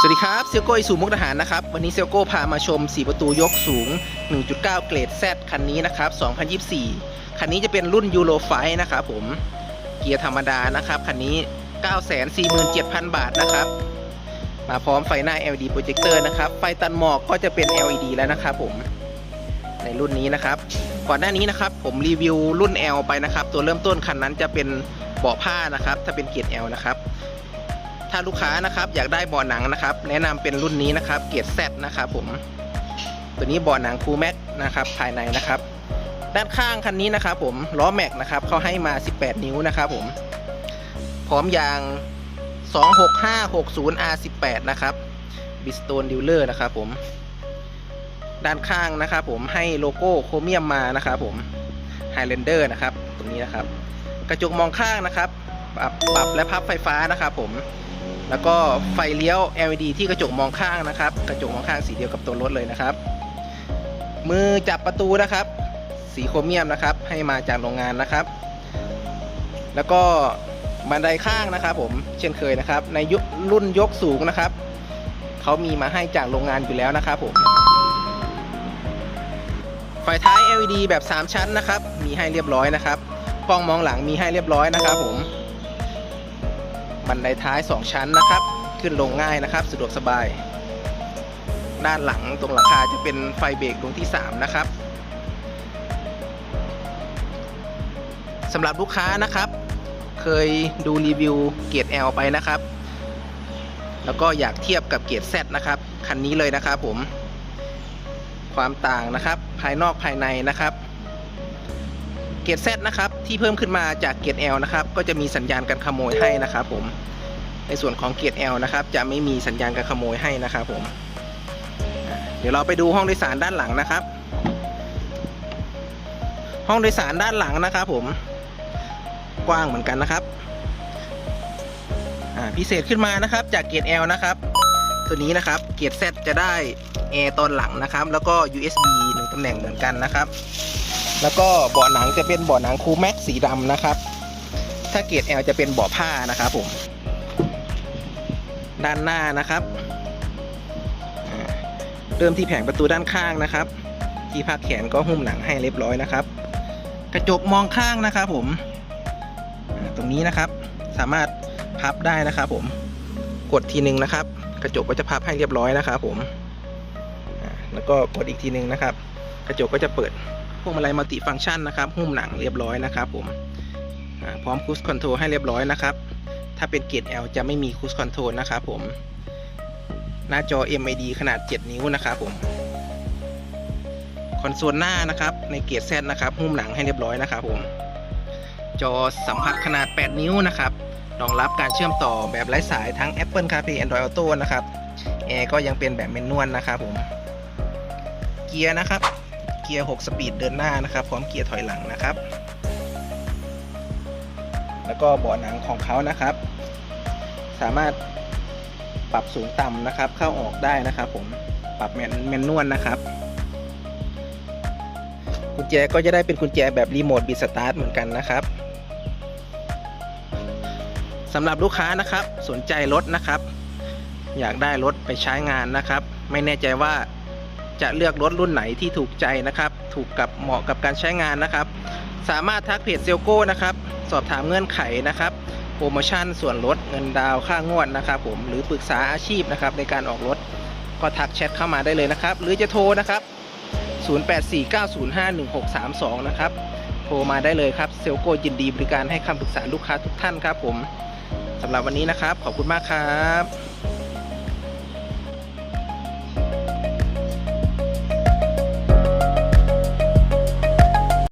สวัสดีครับเซลโก้อิสูมุกดาหารนะครับ วันนี้เซลโก้พามาชม 4 ประตูยกสูง 1.9 เกรด Z คันนี้นะครับ 2024 คันนี้จะเป็นรุ่นยูโรไฟนะครับผม เกียร์ธรรมดานะครับ คันนี้ 947,000 บาทนะครับ มาพร้อมไฟหน้า LED โปรเจคเตอร์นะครับ ไฟตันหมอกก็จะเป็น LED แล้วนะครับผม ในรุ่นนี้นะครับ ก่อนหน้านี้นะครับผมรีวิวรุ่น L ไปนะครับ ตัวเริ่มต้นคันนั้นจะเป็นเบาะผ้านะครับ ถ้าเป็นเกียร์ L นะครับ ถ้าลูกค้านะครับอยากได้เบาะหนังนะครับ แนะนำเป็นรุ่นนี้นะครับเกียร์ Z นะครับผมตัวนี้เบาะหนังคูแม็กนะครับภายในนะครับ ด้านข้างคันนี้นะครับ ผมล้อแม็กนะครับเขาให้มา 18 นิ้วนะครับผมพร้อมยาง 26560 R18 นะครับบิสโตนดิวเลอร์นะครับผมด้านข้างนะครับผมให้โลโก้โครเมียมมานะครับผมไฮแลนเดอร์นะครับ ตรงนี้นะครับ กระจกมองข้างนะครับ ปรับปรับและพับไฟฟ้านะครับผม แล้วก็ไฟเลี้ยว LED ที่กระจกมองข้างนะครับ กระจกมองข้างสีเดียวกับตัวรถเลยนะครับ มือจับประตูนะครับ สีโครเมียมนะครับ ให้มาจากโรงงานนะครับ แล้วก็บันไดข้างนะครับ ผมเช่นเคยนะครับ ในยุรุ่นยกสูงนะครับเขามีมาให้จากโรงงานอยู่แล้วนะครับผมไฟท้าย LED แบบ 3 ชั้นนะครับ มีให้เรียบร้อยนะครับกล้องมองหลังมีให้เรียบร้อยนะครับผม บันไดท้าย 2 ชั้นนะครับ ขึ้นลงง่ายนะครับ สะดวกสบาย ด้านหลังตรงหลังคาจะเป็นไฟเบรกดวงที่ 3 นะครับสำหรับลูกค้านะครับ เคยดูรีวิวเกียร์ L ไปนะครับ แล้วก็อยากเทียบกับเกียร์ Z นะครับ คันนี้เลยนะครับผม ความต่างนะครับ ภายนอกภายในนะครับ เกียร์ Z นะครับที่เพิ่มขึ้นมาจากเกียร์ L นะครับก็จะมีสัญญาณการขโมยให้นะครับผมในส่วนของเกียร์ L นะครับจะไม่มีสัญญาณการขโมยให้นะครับผมเดี๋ยวเราไปดูห้องโดยสารด้านหลังนะครับ ห้องโดยสารด้านหลังนะครับผมกว้างเหมือนกันนะครับพิเศษขึ้นมานะครับจากเกียร์ L นะครับ ตัวนี้นะครับเกียร์ Z จะได้แอร์ตอนหลังนะครับ แล้วก็ USB หนึ่งตำแหน่งเหมือนกันนะครับ แล้วก็เบาะหนังจะเป็นเบาะหนังคูแม็กสีดำนะครับ ถ้าเกรด L จะเป็นเบาะผ้านะครับผม ด้านหน้านะครับ เริ่มที่แผงประตูด้านข้างนะครับ ที่พักแขนก็หุ้มหนังให้เรียบร้อยนะครับ กระจกมองข้างนะครับผม ตรงนี้นะครับสามารถพับได้นะครับผม กดทีนึงนะครับ กระจกก็จะพับให้เรียบร้อยนะครับผม แล้วก็กดอีกทีนึงนะครับ กระจกก็จะเปิด วงมาลัยมัลติฟังก์ชันนะครับหุ้มหนังเรียบร้อยนะครับผมพร้อมคูสคอนโทรลให้เรียบร้อยนะครับ ถ้าเป็นเกรด L จะไม่มีคูสคอนโทรลนะครับผม หน้าจอ MID ขนาด 7 นิ้วนะครับผม คอนโซลหน้านะครับ ในเกรด Z นะครับหุ้มหนังให้เรียบร้อยนะครับผม จอสัมผัสขนาด 8 นิ้วนะครับ รองรับการเชื่อมต่อแบบไร้สายทั้ง Apple CarPlay Android Auto นะครับแอร์ก็ยังเป็นแบบเมนนวลนะครับผม เกียร์นะครับ เกียร์ 6 สปีดเดินหน้านะครับ พร้อมเกียร์ถอยหลังนะครับ แล้วก็เบาะหนังของเขานะครับ สามารถปรับสูงต่ำนะครับ เข้าออกได้นะครับผมปรับแมนแมนนวลนะครับกุญแจก็จะได้เป็นกุญแจแบบรีโมทบิดสตาร์ทเหมือนกันนะครับสำหรับลูกค้านะครับสนใจรถนะครับ อยากได้รถไปใช้งานนะครับ ไม่แน่ใจว่า จะเลือกรถรุ่นไหนที่ถูกใจนะครับ ถูกกับเหมาะกับการใช้งานนะครับ สามารถทักเพจเซลโก้นะครับ สอบถามเงื่อนไขนะครับ โปรโมชั่นส่วนลดเงินดาวค่างวดนะครับผมหรือปรึกษาอาชีพนะครับในการออกรถก็ทักแชทเข้ามาได้เลยนะครับ หรือจะโทรนะครับ 0849051632 นะครับ โทรมาได้เลยครับเซลโก้ยินดีบริการให้คำปรึกษาลูกค้าทุกท่านครับผมสำหรับวันนี้นะครับ ขอบคุณมากครับ